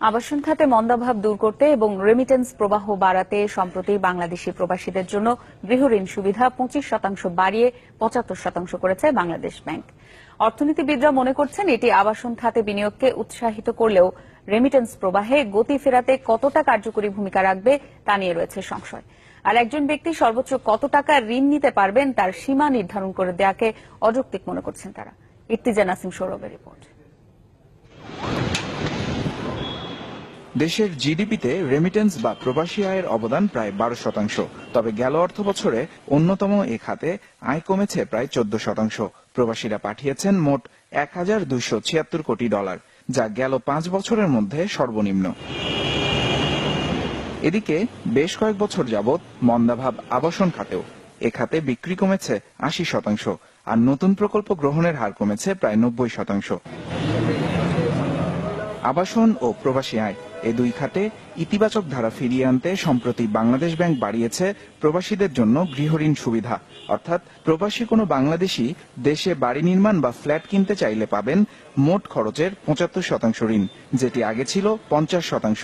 আবাসন খাতে মন্দাভাব দূর করতে এবং রেমিটেন্স প্রবাহ বাড়াতে সম্প্রতি বাংলাদেশি প্রবাসীদের জন্য গৃহঋণ সুবিধা পঁচিশ শতাংশ বাড়িয়ে পঁচাত্তর শতাংশ করেছে বাংলাদেশ ব্যাংক। অর্থনীতিবিদরা মনে করছেন এটি আবাসন খাতে বিনিয়োগকে উৎসাহিত করলেও রেমিটেন্স প্রবাহে গতি ফেরাতে কতটা কার্যকরী ভূমিকা রাখবে তা নিয়ে রয়েছে সংশয়। আর একজন ব্যক্তি সর্বোচ্চ কত টাকা ঋণ নিতে পারবেন তার সীমা নির্ধারণ করে দেয়াকে অযৌক্তিক মনে করছেন তারা। ইর্তিজা নাসিম সৌরভের রিপোর্ট। দেশের জিডিপিতে রেমিটেন্স বা প্রবাসী আয়ের অবদান প্রায় বারো শতাংশ। তবে গেল অর্থ বছরে অন্যতম এ খাতে আয় কমেছে প্রায় চোদ্দ শতাংশ। প্রবাসীরা পাঠিয়েছেন মোট এক হাজার দুইশো ছিয়াত্তর কোটি ডলার, যা গেল পাঁচ বছরের মধ্যে সর্বনিম্ন। এদিকে বেশ কয়েক বছর যাবৎ মন্দাভাব আবাসন খাতেও এ খাতে বিক্রি কমেছে আশি শতাংশ আর নতুন প্রকল্প গ্রহণের হার কমেছে প্রায় নব্বই শতাংশ। আবাসন ও প্রবাসী আয় এ দুই খাতে ইতিবাচক ধারা ফিরিয়ে আনতে সম্প্রতি বাংলাদেশ ব্যাংক বাড়িয়েছে প্রবাসীদের জন্য গৃহঋণ সুবিধা। অর্থাৎ প্রবাসী কোনো বাংলাদেশি দেশে বাড়ি নির্মাণ বা ফ্ল্যাট কিনতে চাইলে পাবেন মোট খরচের পঁচাত্তর শতাংশ ঋণ যেটি আগে ছিল পঞ্চাশ শতাংশ।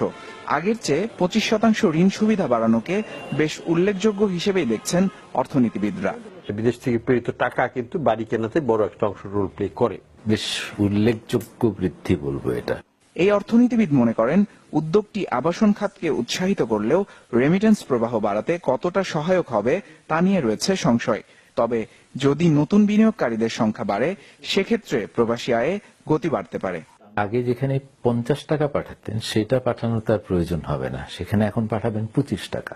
আগের চেয়ে পঁচিশ শতাংশ ঋণ সুবিধা বাড়ানোকে বেশ উল্লেখযোগ্য হিসেবেই দেখছেন অর্থনীতিবিদরা। বিদেশ থেকে প্রেরিত টাকা কিন্তু বাড়ি কেনাতে বড় একটা অংশ রোল প্লে করে। বেশ উল্লেখযোগ্য বৃদ্ধি বলব এটা। এই অর্থনীতিবিদ মনে করেন, উদ্যোগটি আবাসন খাতকে উৎসাহিত করলেও রেমিটেন্স প্রবাহ বাড়াতে কতটা সহায়ক হবে তা নিয়ে রয়েছে সংশয়। তবে যদি নতুন বিনিয়োগকারীদের সংখ্যা বাড়ে, সেক্ষেত্রে প্রবাসী আয়ে গতি বাড়তে পারে। আগে যেখানে পঞ্চাশ টাকা পাঠাতেন, সেটা পাঠানোর তার প্রয়োজন হবে না। সেখানে এখন পাঠাবেন পঁচিশ টাকা।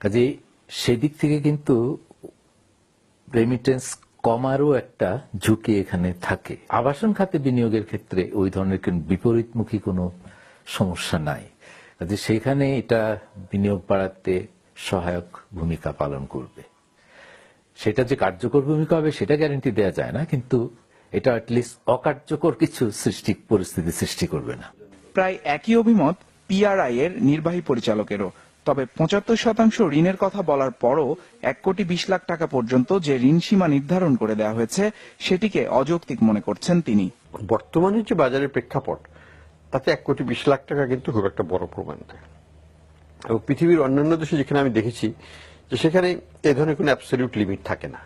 কাজে সেদিক থেকে কিন্তু রেমিটেন্স কমারও একটা ঝুঁকি এখানে থাকে। আবাসন খাতে বিনিয়োগের ক্ষেত্রে ওই ধরনের বিপরীতমুখী কোনো সমস্যা নাই। কাজে সেখানে এটা বিনিয়োগ বাড়াতে সহায়ক ভূমিকা পালন করবে। সেটা যে কার্যকর ভূমিকা হবে, সেটা গ্যারান্টি দেওয়া যায় না, কিন্তু এটা অ্যাটলিস্ট অকার্যকর কিছু সৃষ্টি, পরিস্থিতি সৃষ্টি করবে না। প্রায় একই অভিমত পিআরআই এর নির্বাহী পরিচালকেরও। তবে পঁচাত্তর শতাংশ ঋণের কথা বলার পরও এক কোটি বিশ লাখ টাকা পর্যন্ত যে ঋণ সীমা নির্ধারণ করে দেওয়া হয়েছে, সেটিকে অযৌক্তিক মনে করছেন তিনি। বর্তমানে যে বাজারের প্রেক্ষাপট, তাতে এক কোটি বিশ লাখ টাকা কিন্তু খুব একটা বড় প্রমাণ নয় এবং পৃথিবীর অন্যান্য দেশে যেখানে আমি দেখেছি, যে সেখানে এ ধরনের কোনো অ্যাবসলিউট লিমিট থাকে না।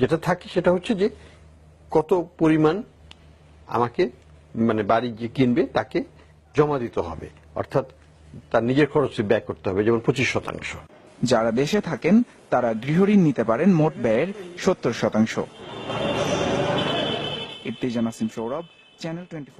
যেটা থাকে সেটা হচ্ছে যে কত পরিমাণ আমাকে মানে বাড়ি যে কিনবে, তাকে জমা দিতে হবে। অর্থাৎ তার নিজের খরচে ব্যয় করতে হবে, যেমন পঁচিশ শতাংশ। যারা দেশে থাকেন, তারা গৃহঋণ নিতে পারেন মোট ব্যয়ের সত্তর শতাংশ। Irtiza Nasim Sourav channel twenty